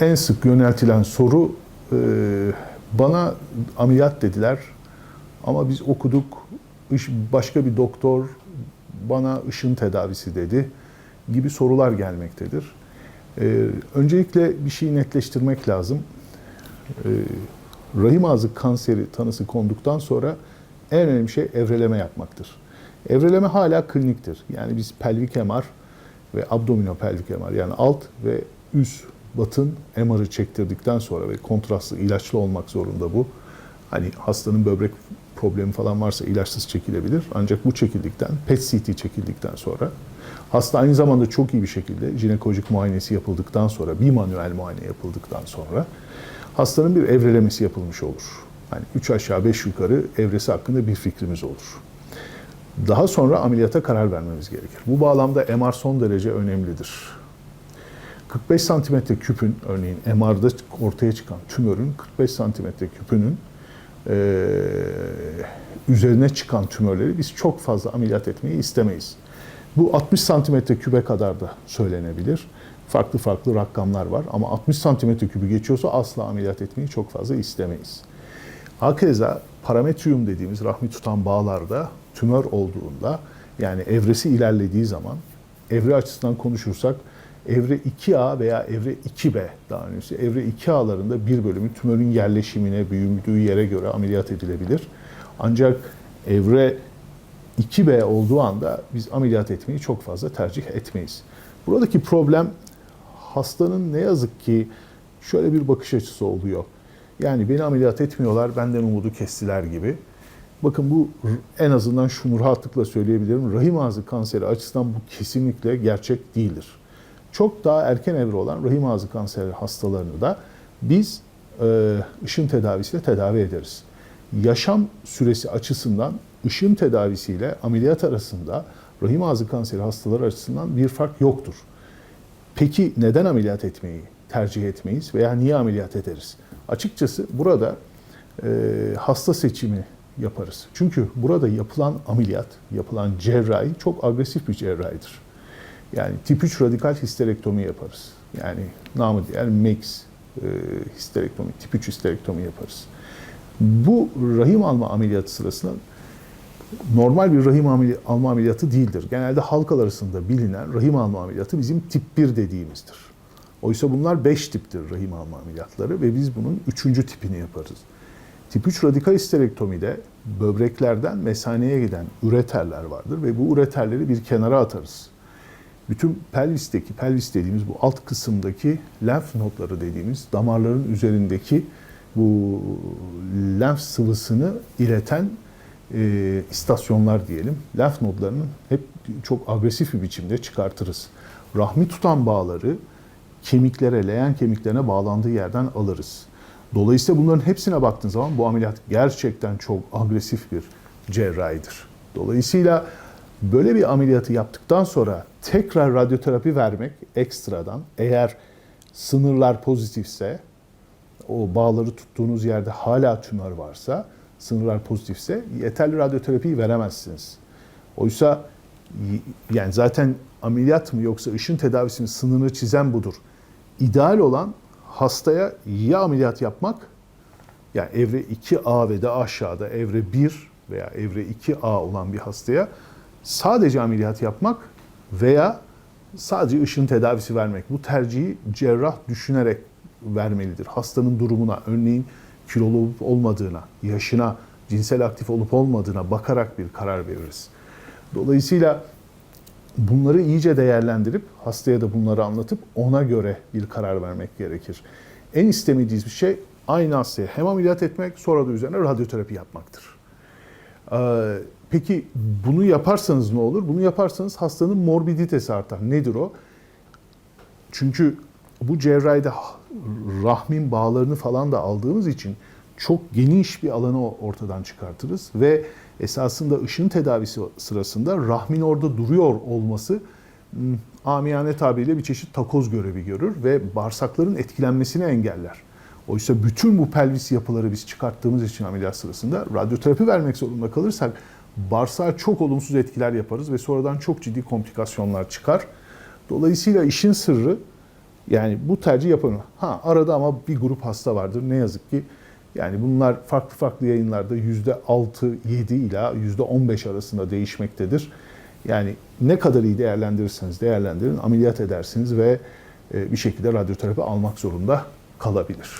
En sık yöneltilen soru e, bana ameliyat dediler ama biz okuduk başka bir doktor bana ışın tedavisi dedi gibi sorular gelmektedir. E, öncelikle bir şeyi netleştirmek lazım. E, rahim ağzı kanseri tanısı konduktan sonra en önemli şey evreleme yapmaktır. Evreleme hala kliniktir. Yani biz pelvik MR ve abdominopelvik MR yani alt ve üst batın MR'ı çektirdikten sonra ve kontrastlı ilaçlı olmak zorunda bu. Hani hastanın böbrek problemi falan varsa ilaçsız çekilebilir. Ancak bu çekildikten, PET CT çekildikten sonra hasta aynı zamanda çok iyi bir şekilde jinekolojik muayenesi yapıldıktan sonra, bir manuel muayene yapıldıktan sonra hastanın bir evrelemesi yapılmış olur. Hani 3 aşağı 5 yukarı evresi hakkında bir fikrimiz olur. Daha sonra ameliyata karar vermemiz gerekir. Bu bağlamda MR son derece önemlidir. 45 santimetre küpün örneğin MR'da ortaya çıkan tümörün 45 santimetre küpünün eee, üzerine çıkan tümörleri biz çok fazla ameliyat etmeyi istemeyiz. Bu 60 santimetre kübe kadar da söylenebilir. Farklı farklı rakamlar var ama 60 santimetre kübü geçiyorsa asla ameliyat etmeyi çok fazla istemeyiz. Hakeza parametrium dediğimiz rahmi tutan bağlarda tümör olduğunda yani evresi ilerlediği zaman evre açısından konuşursak evre 2A veya evre 2B daha önemlisi evre 2A'larında bir bölümü tümörün yerleşimine, büyüdüğü yere göre ameliyat edilebilir. Ancak evre 2B olduğu anda biz ameliyat etmeyi çok fazla tercih etmeyiz. Buradaki problem hastanın ne yazık ki şöyle bir bakış açısı oluyor. Yani beni ameliyat etmiyorlar, benden umudu kestiler gibi. Bakın bu en azından şunu rahatlıkla söyleyebilirim. Rahim ağzı kanseri açısından bu kesinlikle gerçek değildir. Çok daha erken evre olan rahim ağzı kanseri hastalarını da biz e, ışın tedavisiyle tedavi ederiz. Yaşam süresi açısından ışın tedavisiyle ameliyat arasında rahim ağzı kanseri hastaları açısından bir fark yoktur. Peki neden ameliyat etmeyi tercih etmeyiz veya niye ameliyat ederiz? Açıkçası burada e, hasta seçimi yaparız. Çünkü burada yapılan ameliyat, yapılan cerrahi çok agresif bir cerrahidir. Yani tip 3 radikal histerektomi yaparız. Yani namı diğer MEX e, histerektomi, tip 3 histerektomi yaparız. Bu rahim alma ameliyatı sırasında normal bir rahim alma ameliyatı değildir. Genelde halk arasında bilinen rahim alma ameliyatı bizim tip 1 dediğimizdir. Oysa bunlar 5 tiptir rahim alma ameliyatları ve biz bunun 3. tipini yaparız. Tip 3 radikal histerektomide böbreklerden mesaneye giden üreterler vardır ve bu üreterleri bir kenara atarız. Bütün pelvisteki, pelvis dediğimiz bu alt kısımdaki lenf nodları dediğimiz damarların üzerindeki bu lenf sıvısını ileten e, istasyonlar diyelim. Lenf nodlarını hep çok agresif bir biçimde çıkartırız. Rahmi tutan bağları kemiklere, leğen kemiklerine bağlandığı yerden alırız. Dolayısıyla bunların hepsine baktığın zaman bu ameliyat gerçekten çok agresif bir cerrahidir. Dolayısıyla böyle bir ameliyatı yaptıktan sonra tekrar radyoterapi vermek ekstradan eğer sınırlar pozitifse o bağları tuttuğunuz yerde hala tümör varsa, sınırlar pozitifse yeterli radyoterapiyi veremezsiniz. Oysa yani zaten ameliyat mı yoksa ışın tedavisinin sınırını çizen budur. İdeal olan hastaya ya ameliyat yapmak, yani evre 2A ve de aşağıda evre 1 veya evre 2A olan bir hastaya sadece ameliyat yapmak veya sadece ışın tedavisi vermek. Bu tercihi cerrah düşünerek vermelidir. Hastanın durumuna, örneğin kilolu olup olmadığına, yaşına, cinsel aktif olup olmadığına bakarak bir karar veririz. Dolayısıyla bunları iyice değerlendirip hastaya da bunları anlatıp ona göre bir karar vermek gerekir. En istemediğimiz bir şey aynı hastaya hem ameliyat etmek sonra da üzerine radyoterapi yapmaktır. Ee, Peki bunu yaparsanız ne olur? Bunu yaparsanız hastanın morbiditesi artar. Nedir o? Çünkü bu cerrahide rahmin bağlarını falan da aldığımız için çok geniş bir alanı ortadan çıkartırız ve esasında ışın tedavisi sırasında rahmin orada duruyor olması hmm, amiyane tabiriyle bir çeşit takoz görevi görür ve bağırsakların etkilenmesini engeller. Oysa bütün bu pelvis yapıları biz çıkarttığımız için ameliyat sırasında radyoterapi vermek zorunda kalırsak bağırsağa çok olumsuz etkiler yaparız ve sonradan çok ciddi komplikasyonlar çıkar. Dolayısıyla işin sırrı Yani bu tercih yapılır. Ha arada ama bir grup hasta vardır. Ne yazık ki yani bunlar farklı farklı yayınlarda %6, 7 ila %15 arasında değişmektedir. Yani ne kadar iyi değerlendirirseniz değerlendirin, ameliyat edersiniz ve e, bir şekilde radyoterapi almak zorunda kalabilir.